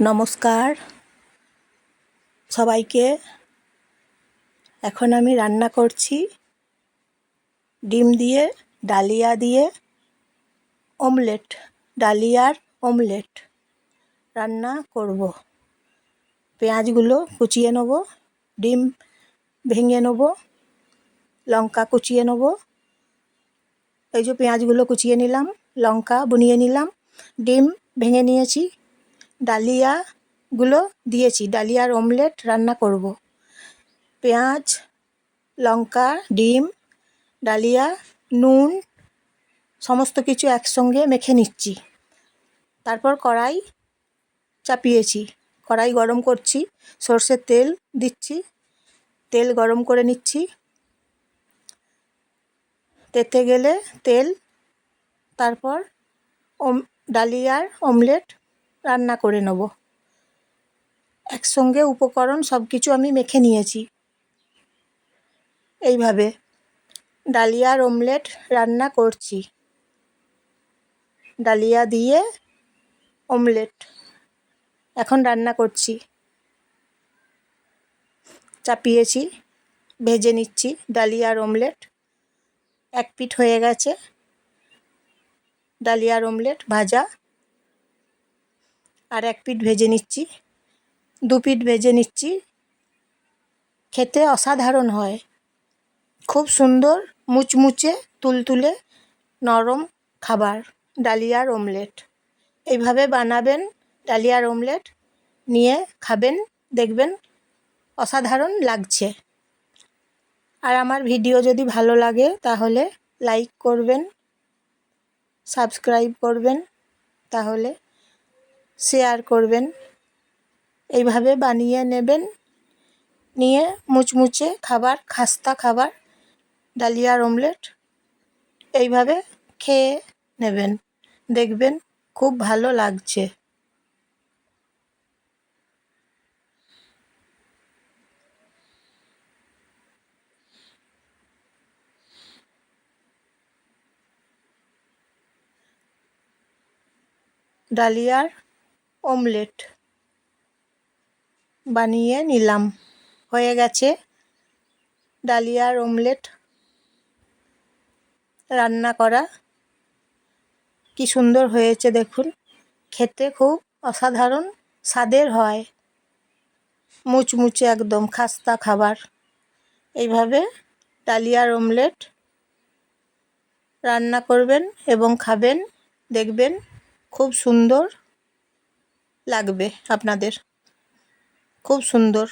নমস্কার। সবাইকে এখন আমি রান্না করছি ডিম দিয়ে, ডালিয়া দিয়ে, অমলেট, ডালিয়ার অমলেট। রান্না করব। পেঁয়াজগুলো কুচিয়ে নেব, ডিম ভেঙে নেব, লঙ্কা কুচিয়ে নেব। এই যে পেঁয়াজগুলো কুচিয়ে নিলাম, লঙ্কা বুনিয়ে নিলাম, ডিম ভেঙে নিয়েছি ডালিয়াগুলো দিয়েছি। ডালিয়ার অমলেট রান্না করব। পেঁয়াজ, লঙ্কা, ডিম, ডালিয়া, নুন, সমস্ত কিছু একসঙ্গে মেখে নিচ্ছি। তারপর কড়াই চাপিয়েছি। কড়াই গরম করছি। সর্ষের তেল দিচ্ছি। তেল গরম করে নিচ্ছি। তেতে গেলে তেল, তারপর ওম ডালিয়ার অমলেট রান্না করে নেব। একসঙ্গে উপকরণ সব কিছু আমি মেখে নিয়েছি। এইভাবে ডালিয়ার অমলেট রান্না করছি। ডালিয়া দিয়ে অমলেট এখন রান্না করছি। চাপিয়েছি, ভেজে নিচ্ছি ডালিয়ার অমলেট। এক পিঠ হয়ে গেছে। ডালিয়ার অমলেট ভাজা আর এক পিঠ ভেজে নিচ্ছি। দু পিঠ ভেজে নিচ্ছি। খেতে অসাধারণ হয়। খুব সুন্দর, মুচমুচে, তুলতুলে, নরম খাবার। ডালিয়ার অমলেট। এইভাবে বানাবেন ডালিয়ার অমলেট। নিয়ে খাবেন, দেখবেন অসাধারণ লাগছে। আর আমার ভিডিও যদি ভালো লাগে, তাহলে লাইক করবেন, সাবস্ক্রাইব করবেন, তাহলে শেয়ার করবেন। এইভাবে বানিয়ে নেবেন। নিয়ে মুচমুচে খাবার, খাস্তা খাবার ডালিয়ার অমলেট, এইভাবে খেয়ে নেবেন। দেখবেন খুব ভালো লাগছে। ডালিয়ার অমলেট বানিয়ে নিলাম। হয়ে গেছে ডালিয়ার অমলেট। রান্না করা কি সুন্দর হয়েছে দেখুন। খেতে খুব অসাধারণ স্বাদের হয়। মুচমুচে একদম খাস্তা খাবার। এইভাবে ডালিয়ার অমলেট রান্না করবেন এবং খাবেন, দেখবেন খুব সুন্দর লাগবে আপনাদের। খুব সুন্দর।